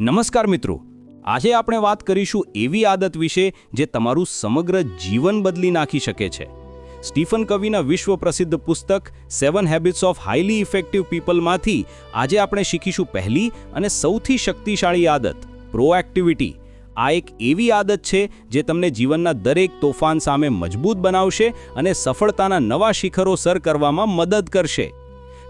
નમસ્કાર મિત્રો. આજે આપણે વાત કરીશું એવી આદત વિશે જે તમારું સમગ્ર જીવન બદલી નાખી શકે છે. સ્ટીફન કવિના વિશ્વ પ્રસિદ્ધ પુસ્તક seven habits of highly effective પીપલમાંથી આજે આપણે શીખીશું પહેલી અને સૌથી શક્તિશાળી આદત, પ્રોએક્ટિવિટી. આ એક એવી આદત છે જે તમને જીવનના દરેક તોફાન સામે મજબૂત બનાવશે અને સફળતાના નવા શિખરો સર કરવામાં મદદ કરશે.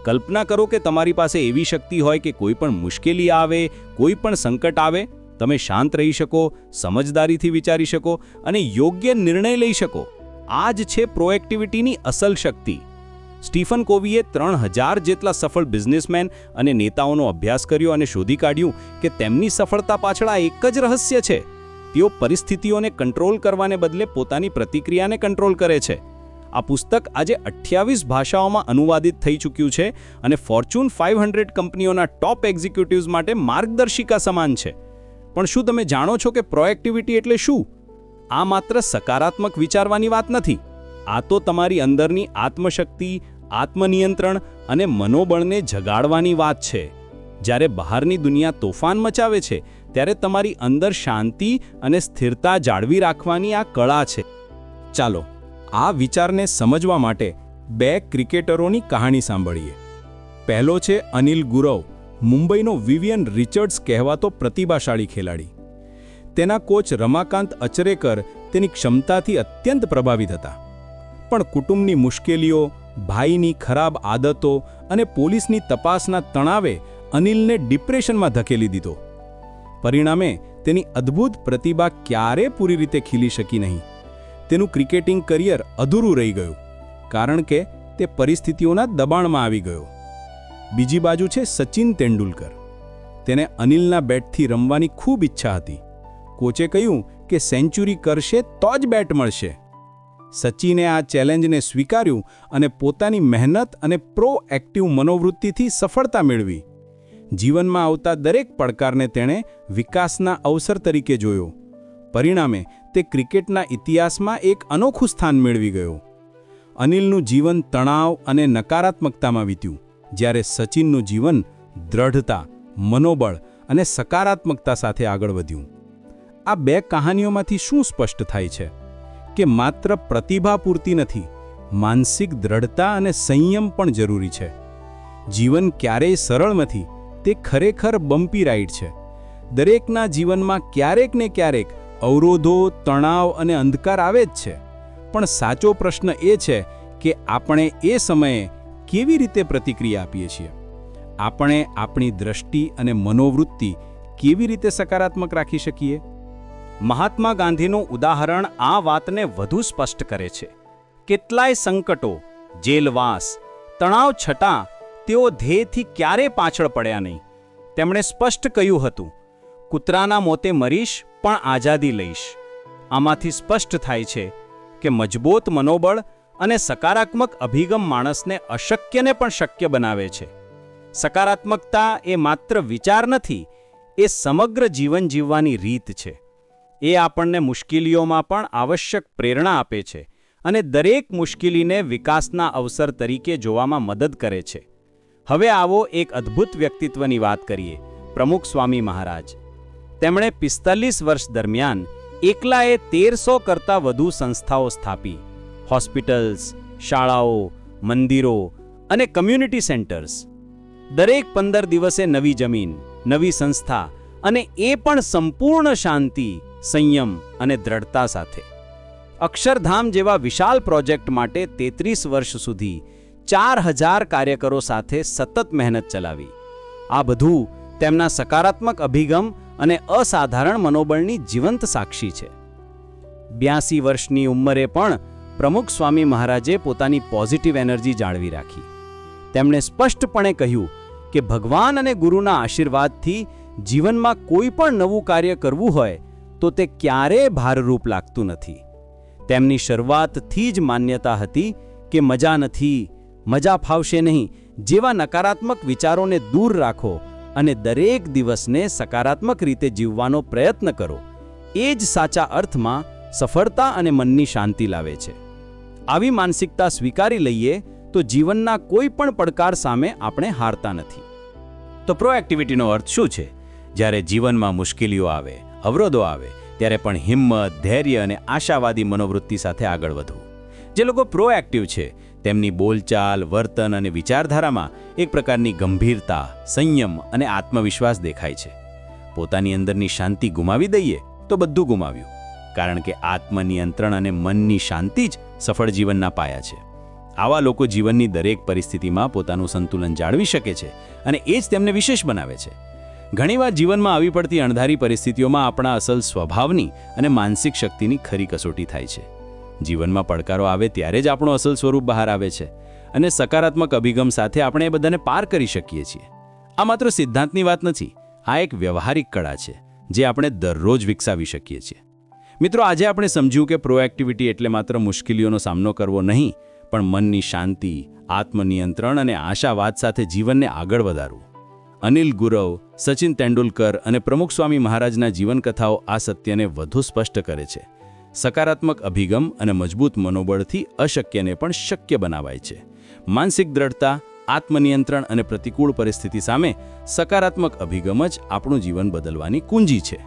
કલ્પના કરો કે તમારી પાસે એવી શક્તિ હોય કે કોઈ પણ મુશ્કેલી આવે, કોઈ પણ સંકટ આવે, તમે શાંત રહી શકો, સમજદારીથી વિચારી શકો અને યોગ્ય નિર્ણય લઈ શકો. આ જ છે પ્રોએક્ટિવિટીની અસલ શક્તિ. સ્ટીફન કોવીએ ત્રણ હજાર જેટલા સફળ બિઝનેસમેન અને નેતાઓનો અભ્યાસ કર્યો અને શોધી કાઢ્યું કે તેમની સફળતા પાછળ આ એક જ રહસ્ય છે. તેઓ પરિસ્થિતિઓને કંટ્રોલ કરવાને બદલે પોતાની પ્રતિક્રિયાને કંટ્રોલ કરે છે. આ પુસ્તક આજે અઠ્યાવીસ ભાષાઓમાં અનુવાદિત થઈ ચૂક્યું છે અને ફોર્ચ્યુન ફાઇવ હંડ્રેડ કંપનીઓના ટોપ એક્ઝિક્યુટિવ્સ માટે માર્ગદર્શિકા સમાન છે. પણ શું તમે જાણો છો કે પ્રોએક્ટિવિટી એટલે શું? આ માત્ર સકારાત્મક વિચારવાની વાત નથી. આ તો તમારી અંદરની આત્મશક્તિ, આત્મનિયંત્રણ અને મનોબળને જગાડવાની વાત છે. જ્યારે બહારની દુનિયા તોફાન મચાવે છે, ત્યારે તમારી અંદર શાંતિ અને સ્થિરતા જાળવી રાખવાની આ કળા છે. ચાલો આ વિચારને સમજવા માટે બે ક્રિકેટરોની કહાણી સાંભળીએ. પહેલો છે અનિલ ગુરવ, મુંબઈનો વિવિયન રિચર્ડ્સ કહેવાતો પ્રતિભાશાળી ખેલાડી. તેના કોચ રમાકાંત અચરેકર તેની ક્ષમતાથી અત્યંત પ્રભાવિત હતા. પણ કુટુંબની મુશ્કેલીઓ, ભાઈની ખરાબ આદતો અને પોલીસની તપાસના તણાવે અનિલને ડિપ્રેશનમાં ધકેલી દીધો. પરિણામે તેની અદ્ભુત પ્રતિભા ક્યારે પૂરી રીતે ખીલી શકી નહીં. તેનું ક્રિકેટિંગ કરિયર અધૂરું રહી ગયું, કારણ કે તે પરિસ્થિતિઓના દબાણમાં આવી ગયો. બીજી બાજુ છે સચિન તેંડુલકર. તેને અનિલના બેટથી રમવાની ખૂબ ઈચ્છા હતી. કોચે કહ્યું કે સેન્ચુરી કરશે તો જ બેટ મળશે. સચિને આ ચેલેન્જને સ્વીકાર્યું અને પોતાની મહેનત અને પ્રો એક્ટિવ મનોવૃત્તિથી સફળતા મેળવી. જીવનમાં આવતા દરેક પડકારને તેણે વિકાસના અવસર તરીકે જોયો. પરિણામે તે ક્રિકેટના ઇતિહાસમાં એક અનોખું સ્થાન મેળવી ગયો. અનિલનું જીવન તણાવ અને નકારાત્મકતામાં વીત્યું, જ્યારે સચિનનું જીવન દ્રઢતા, મનોબળ અને સકારાત્મકતા સાથે આગળ વધ્યું. આ બે કહાનીઓમાંથી શું સ્પષ્ટ થાય છે? કે માત્ર પ્રતિભા પૂરતી નથી, માનસિક દ્રઢતા અને સંયમ પણ જરૂરી છે. જીવન ક્યારેય સરળ નથી, તે ખરેખર બમ્પી રાઈડ છે. દરેકના જીવનમાં ક્યારેક ને ક્યારેક અવરોધો, તણાવ અને અંધકાર આવે જ છે. પણ સાચો પ્રશ્ન એ છે કે આપણે એ સમયે કેવી રીતે પ્રતિક્રિયા આપીએ છીએ? આપણે આપણી દ્રષ્ટિ અને મનોવૃત્તિ કેવી રીતે સકારાત્મક રાખી શકીએ? મહાત્મા ગાંધીનું ઉદાહરણ આ વાતને વધુ સ્પષ્ટ કરે છે. કેટલાય સંકટો, જેલવાસ, તણાવ છતાં તેઓ ધ્યેયથી ક્યારે પાછળ પડ્યા નહીં. તેમણે સ્પષ્ટ કહ્યું હતું, કૂતરાના મોતે મરીશ પણ આઝાદી લઈશ. આમાંથી સ્પષ્ટ થાય છે કે મજબૂત મનોબળ અને સકારાત્મક અભિગમ માણસને અશક્યને પણ શક્ય બનાવે છે. સકારાત્મકતા એ માત્ર વિચાર નથી, એ સમગ્ર જીવન જીવવાની રીત છે. એ આપણને મુશ્કેલીઓમાં પણ આવશ્યક પ્રેરણા આપે છે અને દરેક મુશ્કેલીને વિકાસના અવસર તરીકે જોવામાં મદદ કરે છે. હવે આવો એક અદ્ભુત વ્યક્તિત્વની વાત કરીએ, પ્રમુખ સ્વામી મહારાજ. તેમણે પિસ્તાલીસ વર્ષ દરમિયાન એકલાએ તેરસો કરતાં વધુ સંસ્થાઓ સ્થાપી. હોસ્પિટલ્સ, શાળાઓ, મંદિરો અને કમ્યુનિટી સેન્ટર્સ. દરેક પંદર દિવસે નવી જમીન, નવી સંસ્થા અને એ પણ સંપૂર્ણ શાંતિ, સંયમ અને દ્રઢતા સાથે. અક્ષરધામ જેવા વિશાલ પ્રોજેક્ટ માટે તેત્રીસ વર્ષ સુધી ચાર હજાર કાર્યકરો સાથે સતત મહેનત ચલાવી. આ બધું તેમના સકારાત્મક અભિગમ અને અસાધારણ મનોબળની જીવંત સાક્ષી છે. બ્યાસી વર્ષની ઉંમરે પણ પ્રમુખ સ્વામી મહારાજે પોતાની પોઝિટિવ એનર્જી જાળવી રાખી. તેમણે સ્પષ્ટપણે કહ્યું કે ભગવાન અને ગુરુના આશીર્વાદથી જીવનમાં કોઈ પણ નવું કાર્ય કરવું હોય તો તે ક્યારેય ભારરૂપ લાગતું નથી. તેમની શરૂઆતથી જ માન્યતા હતી કે મજા નથી, મજા ફાવશે નહીં જેવા નકારાત્મક વિચારોને દૂર રાખો અને દરેક દિવસને સકારાત્મક રીતે જીવવાનો પ્રયત્ન કરો. એ જ સાચા અર્થમાં સફળતા અને મનની શાંતિ લાવે છે. આવી માનસિકતા સ્વીકારી લઈએ તો જીવનના કોઈ પણ પડકાર સામે આપણે હારતા નથી. તો પ્રોએક્ટિવિટીનો અર્થ શું છે? જ્યારે જીવનમાં મુશ્કેલીઓ આવે, અવરોધો આવે, ત્યારે પણ હિંમત, ધૈર્ય અને આશાવાદી મનોવૃત્તિ સાથે આગળ વધવું. જે લોકો પ્રોએક્ટિવ છે તેમની બોલચાલ, વર્તન અને વિચારધારામાં એક પ્રકારની ગંભીરતા, સંયમ અને આત્મવિશ્વાસ દેખાય છે. પોતાની અંદરની શાંતિ ગુમાવી દઈએ તો બધું ગુમાવ્યું, કારણ કે આત્મનિયંત્રણ અને મનની શાંતિ જ સફળ જીવનના પાયા છે. આવા લોકો જીવનની દરેક પરિસ્થિતિમાં પોતાનું સંતુલન જાળવી શકે છે અને એ જ તેમને વિશેષ બનાવે છે. ઘણીવાર જીવનમાં આવી પડતી અણધારી પરિસ્થિતિઓમાં આપણા અસલ સ્વભાવની અને માનસિક શક્તિની ખરી કસોટી થાય છે. જીવનમાં પડકારો આવે ત્યારે જ આપણું અસલ સ્વરૂપ બહાર આવે છે અને સકારાત્મક અભિગમ સાથે આપણે એ બધાને પાર કરી શકીએ છીએ. આ માત્ર સિદ્ધાંતની વાત નથી, આ એક વ્યવહારિક કળા છે, જે આપણે દરરોજ વિકસાવી શકીએ છીએ. મિત્રો, આજે આપણે સમજ્યું કે પ્રોએક્ટિવિટી એટલે માત્ર મુશ્કેલીઓનો સામનો કરવો નહીં, પણ મનની શાંતિ, આત્મનિયંત્રણ અને આશાવાદ સાથે જીવનને આગળ વધારવું. અનિલ ગુરવ, સચિન તેંડુલકર અને પ્રમુખ સ્વામી મહારાજના જીવનકથાઓ આ સત્યને વધુ સ્પષ્ટ કરે છે. સકારાત્મક અભિગમ અને મજબૂત મનોબળથી અશક્યને પણ શક્ય બનાવાય છે. માનસિક દ્રઢતા, આત્મનિયંત્રણ અને પ્રતિકૂળ પરિસ્થિતિ સામે સકારાત્મક અભિગમ જ આપણું જીવન બદલવાની કુંજી છે.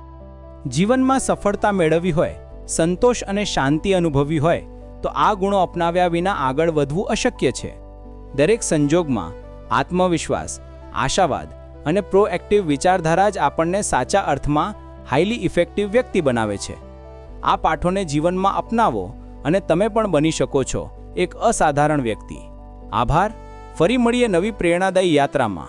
જીવનમાં સફળતા મેળવવી હોય, સંતોષ અને શાંતિ અનુભવવી હોય, તો આ ગુણો અપનાવ્યા વિના આગળ વધવું અશક્ય છે. દરેક સંજોગમાં આત્મવિશ્વાસ, આશાવાદ અને પ્રોએક્ટિવ વિચારધારા જ આપણને સાચા અર્થમાં હાઈલી ઇફેક્ટિવ વ્યક્તિ બનાવે છે. આ પાઠોને જીવનમાં અપનાવો અને તમે પણ બની શકો છો, એક અસાધારણ વ્યક્તિ. આભાર. ફરી મળીએ નવી પ્રેરણાદાયી યાત્રામાં.